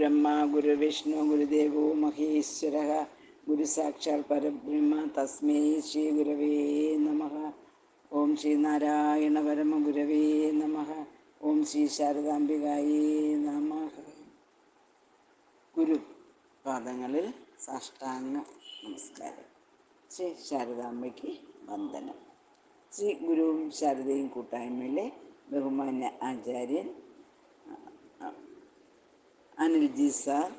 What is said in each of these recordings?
ഗുരുബ്രഹ്മ ഗുരുവിഷ്ണു ഗുരുദേവോ മഹേശ്വര. ഗുരുസാക്ഷാൽ പരബ്രഹ്മ തസ്മൈ ശ്രീ ഗുരവേ നമ. ഓം ശ്രീ നാരായണ പരമ ഗുരവേ നമ. ഓം ശ്രീ ശാരദാംബികായേ നമ. ഗുരു പാദങ്ങളിൽ സാഷ്ടാംഗ നമസ്കാരം. ശ്രീ ശാരദാംബയ്ക്ക് വന്ദനം. ശ്രീ ഗുരുവും ശാരദയും കൂട്ടായ്മയിലെ ബഹുമാന്യ ആചാര്യൻ അനിൽജി സാർ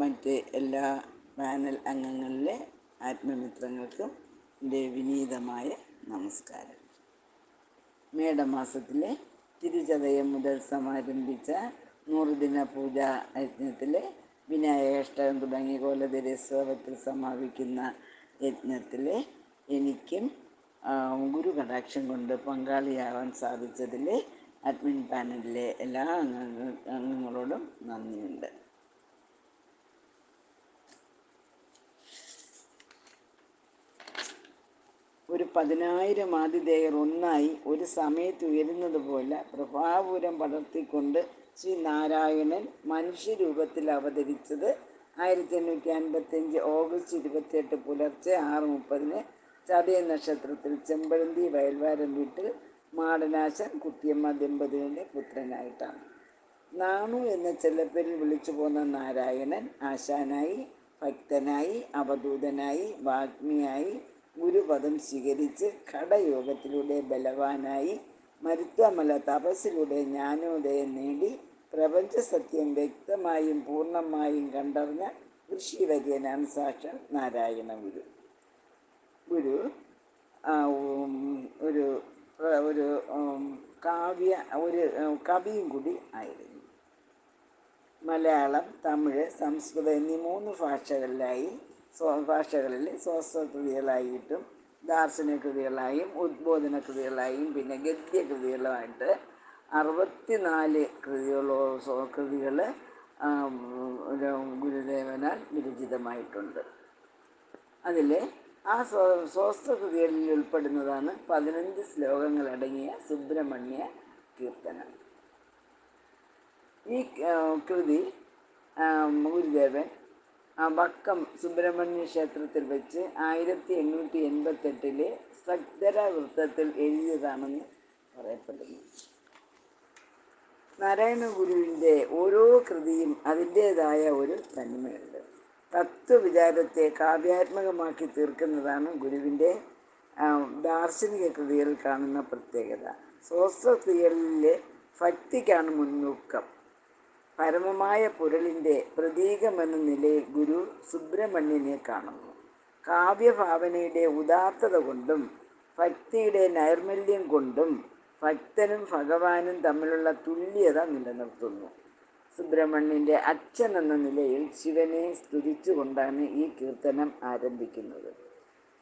മറ്റ് എല്ലാ പാനൽ അംഗങ്ങളിലെ ആത്മമിത്രങ്ങൾക്കും എന്റെ വിനീതമായ നമസ്കാരം. മേടമാസത്തിലെ തിരുചതയം മുതൽ സമാരംഭിച്ച നൂറുദിന പൂജാ യജ്ഞത്തിലെ വിനായകാഷ്ടകം തുടങ്ങി കോലതിരസ്വത്തിൽ സമാപിക്കുന്ന യജ്ഞത്തിലെ എനിക്കും ഗുരു കടാക്ഷം കൊണ്ട് പങ്കാളിയാവാൻ സാധിച്ചതിൽ അഡ്മിൻ പാനലിലെ എല്ലാ അംഗങ്ങളോടും നന്ദിയുണ്ട്. ഒരു പതിനായിരം ആതിഥേയർ ഒന്നായി ഒരു സമയത്ത് ഉയരുന്നത് പോലെ പ്രഭാപൂരം പടർത്തിക്കൊണ്ട് ശ്രീ നാരായണൻ മനുഷ്യരൂപത്തിൽ അവതരിച്ചത് ആയിരത്തി എണ്ണൂറ്റി അൻപത്തിയഞ്ച് ഓഗസ്റ്റ് ഇരുപത്തിയെട്ട് പുലർച്ചെ ആറ് മുപ്പതിന് ചതയ നക്ഷത്രത്തിൽ ചെമ്പഴന്തി വയൽവാരം വീട്ടിൽ മാടനാശൻ കുട്ടിയമ്മ ദമ്പതികളുടെ പുത്രനായിട്ടാണ്. നാണു എന്ന ചെല്ലപ്പേരിൽ വിളിച്ചു പോന്ന നാരായണൻ ആശാനായി ഭക്തനായി അവധൂതനായി വാഗ്മിയായി ഗുരുപദം സ്വീകരിച്ച് ഘടയോഗത്തിലൂടെ ബലവാനായി മരുത്വമല തപസ്സിലൂടെ ജ്ഞാനോദയം നേടി പ്രപഞ്ച സത്യം വ്യക്തമായും പൂർണമായും കണ്ടറിഞ്ഞ ഋഷിവര്യനാണ് സാക്ഷാൽ നാരായണ ഗുരു. ഗുരു കാവ്യ ഒരു കവിയും കൂടി ആയിരുന്നു. മലയാളം തമിഴ് സംസ്കൃതം എന്നീ മൂന്ന് ഭാഷകളിലായി ഭാഷകളിൽ സ്വസ്വകൃതികളായിട്ടും ദാർശനിക കൃതികളായും ഉദ്ബോധന കൃതികളായും പിന്നെ ഗദ്യ കൃതികളുമായിട്ട് അറുപത്തിനാല് കൃതികളോ കൃതികൾ ഗുരുദേവനാൽ വിരചിതമായിട്ടുണ്ട്. അതിൽ ആ സ്വ സ്വസ്ഥകൃതികളിൽ ഉൾപ്പെടുന്നതാണ് പതിനഞ്ച് ശ്ലോകങ്ങളടങ്ങിയ സുബ്രഹ്മണ്യ കീർത്തനം. ഈ കൃതി ഗുരുദേവൻ വക്കം സുബ്രഹ്മണ്യ ക്ഷേത്രത്തിൽ വെച്ച് ആയിരത്തി എണ്ണൂറ്റി എൺപത്തെട്ടിലെ സഗ്ധര വൃത്തത്തിൽ എഴുതിയതാണെന്ന് പറയപ്പെടുന്നു. നാരായണ ഗുരുവിന്റെ ഓരോ കൃതിയും അതിന്റേതായ ഒരു തന്മയുണ്ട്. തത്വവിചാരത്തെ കാവ്യാത്മകമാക്കി തീർക്കുന്നതാണ് ഗുരുവിന്റെ ദാർശനിക കൃതികൾ കാണുന്ന പ്രത്യേകത. സ്വസ്വകൃതികളിലെ ഭക്തിക്കാണ് മുൻതൂക്കം. പരമമായ പുരളിന്റെ പ്രതീകമെന്ന നിലയിൽ ഗുരു സുബ്രഹ്മണ്യനെ കാണുന്നു. കാവ്യഭാവനയുടെ ഉദാത്തത കൊണ്ടും ഭക്തിയുടെ നൈർമല്യം കൊണ്ടും ഭക്തനും ഭഗവാനും തമ്മിലുള്ള തുല്യത നിലനിർത്തുന്നു. സുബ്രഹ്മണ്യന്റെ അച്ഛൻ എന്ന നിലയിൽ ശിവനെ സ്തുതിച്ചുകൊണ്ടാണ് ഈ കീർത്തനം ആരംഭിക്കുന്നത്.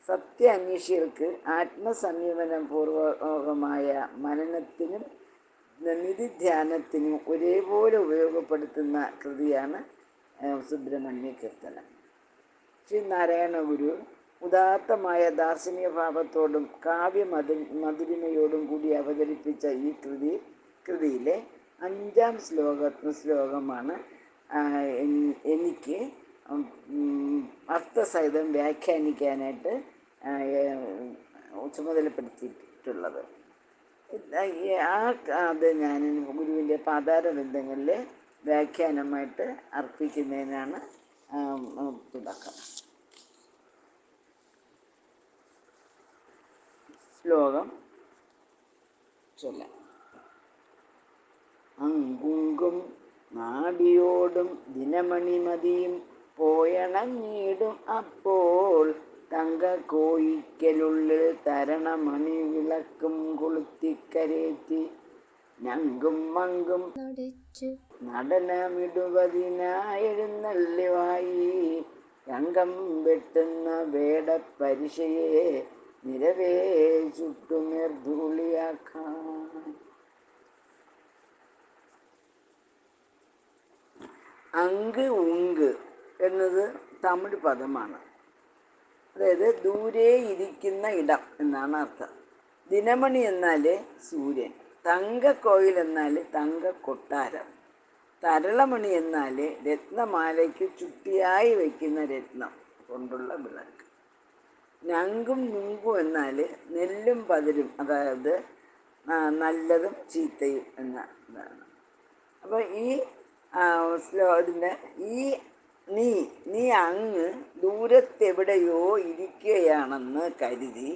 സത്യ അന്വേഷികൾക്ക് ആത്മസംയമനം പൂർവകമായ മനനത്തിനും നിധിധ്യാനത്തിനും ഒരേപോലെ ഉപയോഗപ്പെടുത്തുന്ന കൃതിയാണ് സുബ്രഹ്മണ്യ കീർത്തനം. ശ്രീ നാരായണ ഗുരു ഉദാത്തമായ ദാർശനിക ഭാവത്തോടും കാവ്യ മധു മധുരിമയോടും കൂടി അവതരിപ്പിച്ച ഈ കൃതി കൃതിയിലെ അഞ്ചാം ശ്ലോക ശ്ലോകമാണ് എനിക്ക് അർത്ഥസഹിതം വ്യാഖ്യാനിക്കാനായിട്ട് ചുമതലപ്പെടുത്തിയിട്ടുള്ളത്. ആ അത് ഞാൻ ഗുരുവിന്റെ പാതാരബന്ധങ്ങളിൽ വ്യാഖ്യാനമായിട്ട് അർപ്പിക്കുന്നതിനാണ് തുടക്കം. ശ്ലോകം ചൊല്ലാം. അങ്കുങ്കും നാടിയോടും ദിനമണിമതിയും പോയണഞ്ഞിടും അപ്പോൾ തങ്ക കോയിക്കലുള്ളിൽ തരണമണി വിളക്കും കൊളുത്തിക്കരേറ്റി. ഞങ്കും മങ്കും നടനമിടുവതിനായെഴുന്നള്ളിവായി. രംഗം വെട്ടുന്ന വേടപ്പരിശയെ നിരവേ നിരവേ ചുട്ടുനിർധൂളിയാക്കാൻ അങ്ക് ഉങ്ക് എന്നത് തമിഴ് പദമാണ്. അതായത് ദൂരെ ഇരിക്കുന്ന ഇടം എന്നാണ് അർത്ഥം. ദിനമണി എന്നാൽ സൂര്യൻ തങ്കക്കോയിൽ എന്നാൽ തങ്ക കൊട്ടാരം തരളമണി എന്നാൽ രത്നമാലയ്ക്ക് ചുട്ടിയായി വയ്ക്കുന്ന രത്നം കൊണ്ടുള്ള വിളക്ക്. ഞങ്കും നുങ്കും എന്നാൽ നെല്ലും പതിരും അതായത് നല്ലതും ചീത്തയും എന്ന ഇതാണ്. അപ്പോൾ ഈ ശ്ലോകത്തിന്റെ ഈ നീ നീ അങ്ങ് ദൂരത്തെവിടെയോ ഇരിക്കുകയാണെന്ന് കരുതി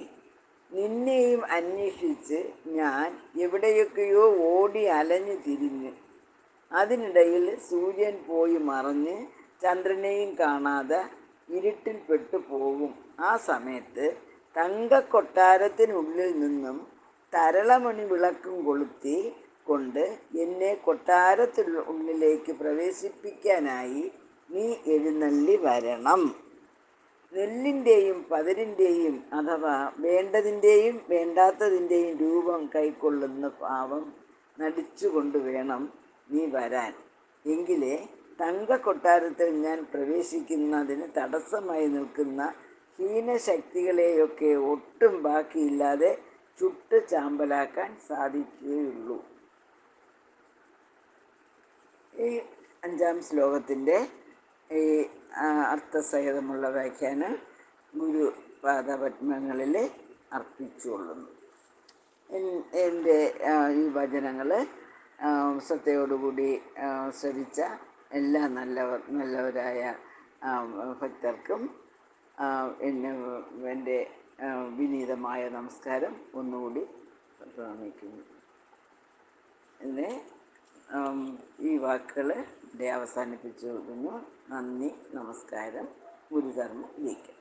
നിന്നെയും അന്വേഷിച്ച് ഞാൻ എവിടെയൊക്കെയോ ഓടി അലഞ്ഞു തിരിഞ്ഞ് അതിനിടയിൽ സൂര്യൻ പോയി മറഞ്ഞ് ചന്ദ്രനെയും കാണാതെ ഇരുട്ടിൽപ്പെട്ടു പോകും ആ സമയത്ത് തങ്ക കൊട്ടാരത്തിനുള്ളിൽ നിന്നും തരളമണി വിളക്കും കൊളുത്തി കൊണ്ട് എന്നെ കൊട്ടാരത്തിനുള്ളിലേക്ക് പ്രവേശിപ്പിക്കാനായി നീ എഴുന്നള്ളി വരണം. നെല്ലിന്റെയും പതിരിന്റെയും അഥവാ വേണ്ടതിന്റെയും വേണ്ടാത്തതിന്റെയും രൂപം കൈക്കൊള്ളുന്ന ഭാവം നടിച്ചുകൊണ്ട് വേണം നീ വരാൻ. എങ്കിലേ തങ്ക കൊട്ടാരത്തിൽ ഞാൻ പ്രവേശിക്കുന്നതിന് തടസ്സമായി നിൽക്കുന്ന ഹീനശക്തികളെയൊക്കെ ഒട്ടും ബാക്കിയില്ലാതെ ചുട്ട് ചാമ്പലാക്കാൻ സാധിക്കുകയുള്ളൂ. ഈ അഞ്ചാം ശ്ലോകത്തിന്റെ ഈ അർത്ഥസഹിതമുള്ള വ്യാഖ്യാനം ഗുരു പാദപത്മങ്ങളിൽ അർപ്പിച്ചുകൊള്ളുന്നു. എന്റെ ഈ വചനങ്ങൾ ശ്രദ്ധയോടുകൂടി ശ്രവിച്ച എല്ലാ നല്ലവർ നല്ലവരായ ഭക്തർക്കും എന്നെ എന്റെ വിനീതമായ നമസ്കാരം ഒന്നുകൂടി പ്രണമിക്കുന്നു എന്നെ ഈ വാക്കുകൾ ഇവിടെ അവസാനിപ്പിച്ചു. നന്ദി നമസ്കാരം. ഗുരുധർമ്മ ജയിക്കാം.